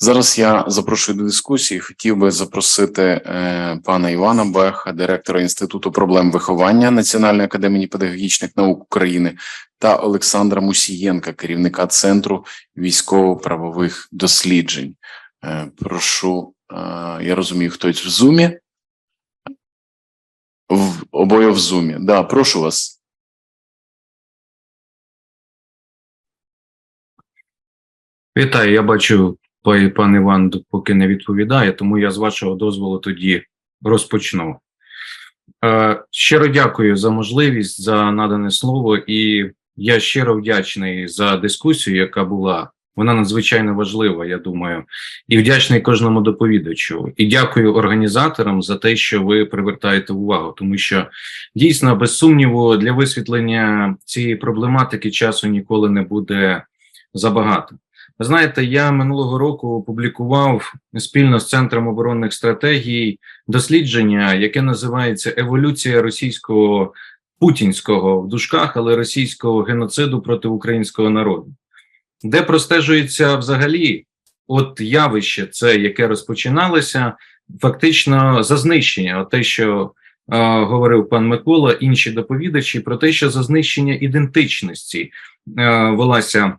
Зараз я запрошую до дискусії. Хотів би запросити е, пана Івана Беха, директора Інституту проблем виховання Національної академії педагогічних наук України, та Олександра Мусієнка, керівника Центру військово-правових досліджень. Е, прошу, е, я розумію, хтось в зумі. В обоє в зумі. Да, прошу вас. Вітаю, я бачу, пан Іван поки не відповідає, тому я з вашого дозволу тоді розпочну. Е, щиро дякую за можливість, за надане слово, і я щиро вдячний за дискусію, яка була. Вона надзвичайно важлива, я думаю, і вдячний кожному доповідачу. І дякую організаторам за те, що ви привертаєте увагу, тому що дійсно, без сумніву, для висвітлення цієї проблематики часу ніколи не буде забагато. Ви Знаєте, я минулого року опублікував спільно з Центром оборонних стратегій дослідження, яке називається Еволюція російського путінського в дужках, але російського геноциду проти українського народу, де простежується взагалі от явище, це яке розпочиналося, фактично за знищення, от те, що е, говорив пан Микола, інші доповідачі, про те, що за знищення ідентичності е, велася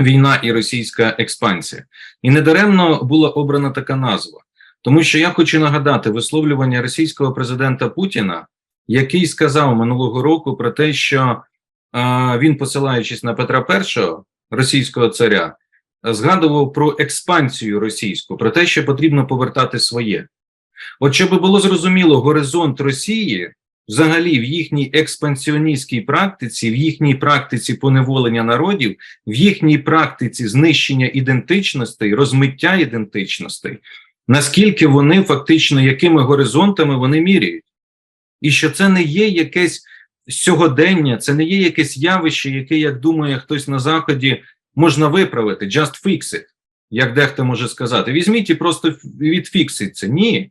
війна і російська експансія. І недаремно була обрана така назва, тому що я хочу нагадати висловлювання російського президента Путіна, який сказав минулого року про те, що е, він, посилаючись на Петра І, російського царя, згадував про експансію російську, про те, що потрібно повертати своє. От щоб було зрозуміло, горизонт Росії взагалі в їхній експансіоністській практиці, в їхній практиці поневолення народів, в їхній практиці знищення ідентичностей, розмиття ідентичностей, наскільки вони фактично якими горизонтами вони міряють, і що це не є якесь сьогодення, це не є якесь явище, яке, як думає хтось на заході, можна виправити, just fix it, як дехто може сказати. Візьміть і просто відфіксить це. Ні,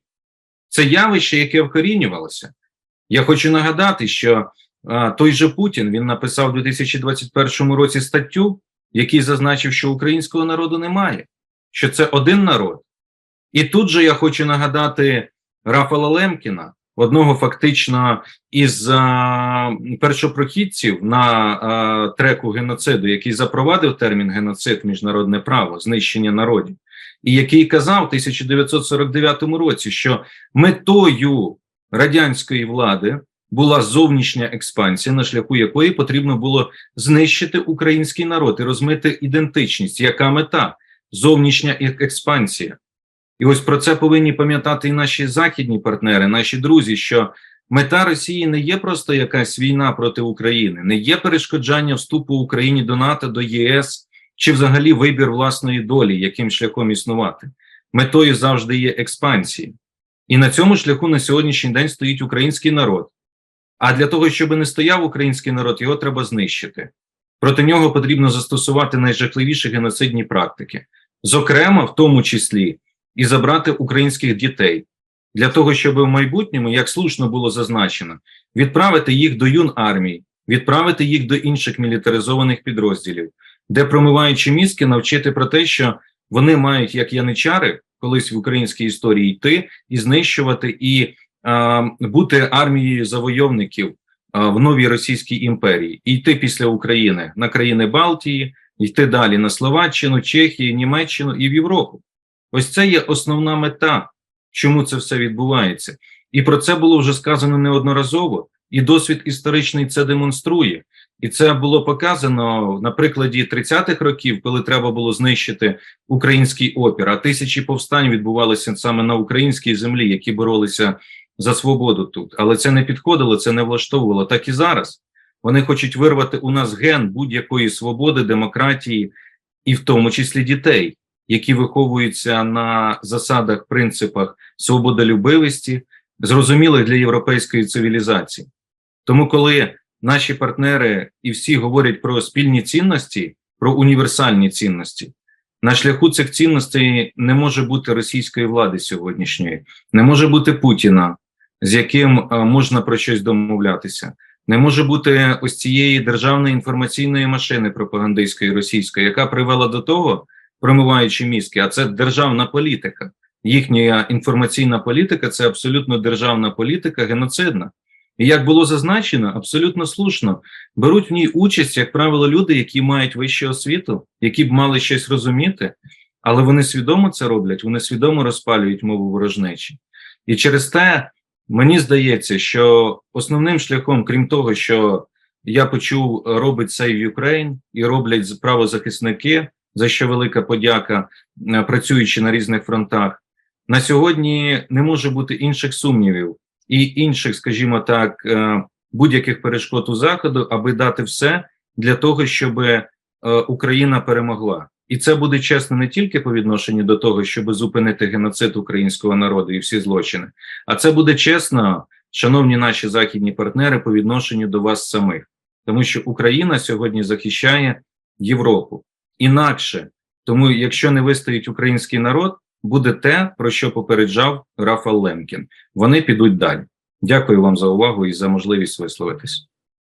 це явище, яке вкорінювалося. Я хочу нагадати, що той же Путін він написав у 2021 році статтю, в якій зазначив, що українського народу немає, що це один народ. І тут же я хочу нагадати Рафала Лемкіна, одного фактично із а, першопрохідців на а, треку геноциду, який запровадив термін геноцид, міжнародне право, знищення народів, і який казав в 1949 році, що метою радянської влади була зовнішня експансія, на шляху якої потрібно було знищити український народ і розмити ідентичність. Яка мета? Зовнішня експансія. І ось про це повинні пам'ятати і наші західні партнери, наші друзі, що мета Росії не є просто якась війна проти України, не є перешкоджання вступу Україні до НАТО, до ЄС чи взагалі вибір власної долі, яким шляхом існувати. Метою завжди є експансія. І на цьому шляху на сьогоднішній день стоїть український народ. А для того, щоб не стояв український народ, його треба знищити. Проти нього потрібно застосувати найжахливіші геноцидні практики, зокрема, в тому числі, і забрати українських дітей для того, щоб в майбутньому, як слушно було зазначено, відправити їх до юн армій, відправити їх до інших мілітаризованих підрозділів, де промиваючи мізки, навчити про те, що вони мають як яничари колись в українській історії йти і знищувати, і а, бути армією завойовників а, в новій Російській імперії, і йти після України на країни Балтії, йти далі на Словаччину, Чехію, Німеччину і в Європу. Ось це є основна мета, чому це все відбувається, і про це було вже сказано неодноразово, і досвід історичний це демонструє. І це було показано на прикладі 30-х років, коли треба було знищити український опір. А тисячі повстань відбувалися саме на українській землі, які боролися за свободу тут. Але це не підходило, це не влаштовувало. Так і зараз вони хочуть вирвати у нас ген будь-якої свободи, демократії, і в тому числі дітей, які виховуються на засадах, принципах свободолюбивості, зрозумілих для європейської цивілізації. Тому, коли наші партнери і всі говорять про спільні цінності, про універсальні цінності. На шляху цих цінностей не може бути російської влади сьогоднішньої, не може бути Путіна, з яким е, можна про щось домовлятися. Не може бути ось цієї державної інформаційної машини пропагандистської російської, яка привела до того, промиваючи мізки, а це державна політика. Їхня інформаційна політика це абсолютно державна політика, геноцидна. І як було зазначено, абсолютно слушно беруть в ній участь, як правило, люди, які мають вищу освіту, які б мали щось розуміти, але вони свідомо це роблять, вони свідомо розпалюють мову ворожнечі. І через те мені здається, що основним шляхом, крім того, що я почув, робить Save Ukraine і роблять правозахисники, за що велика подяка, е, працюючи на різних фронтах. На сьогодні не може бути інших сумнівів і інших, скажімо так, е, будь-яких перешкод у заходу, аби дати все для того, щоб е, Україна перемогла. І це буде чесно не тільки по відношенню до того, щоб зупинити геноцид українського народу і всі злочини, а це буде чесно, шановні наші західні партнери, по відношенню до вас самих, тому що Україна сьогодні захищає Європу інакше. Тому, якщо не вистоїть український народ, буде те, про що попереджав Рафал Лемкін. Вони підуть далі. Дякую вам за увагу і за можливість висловитись.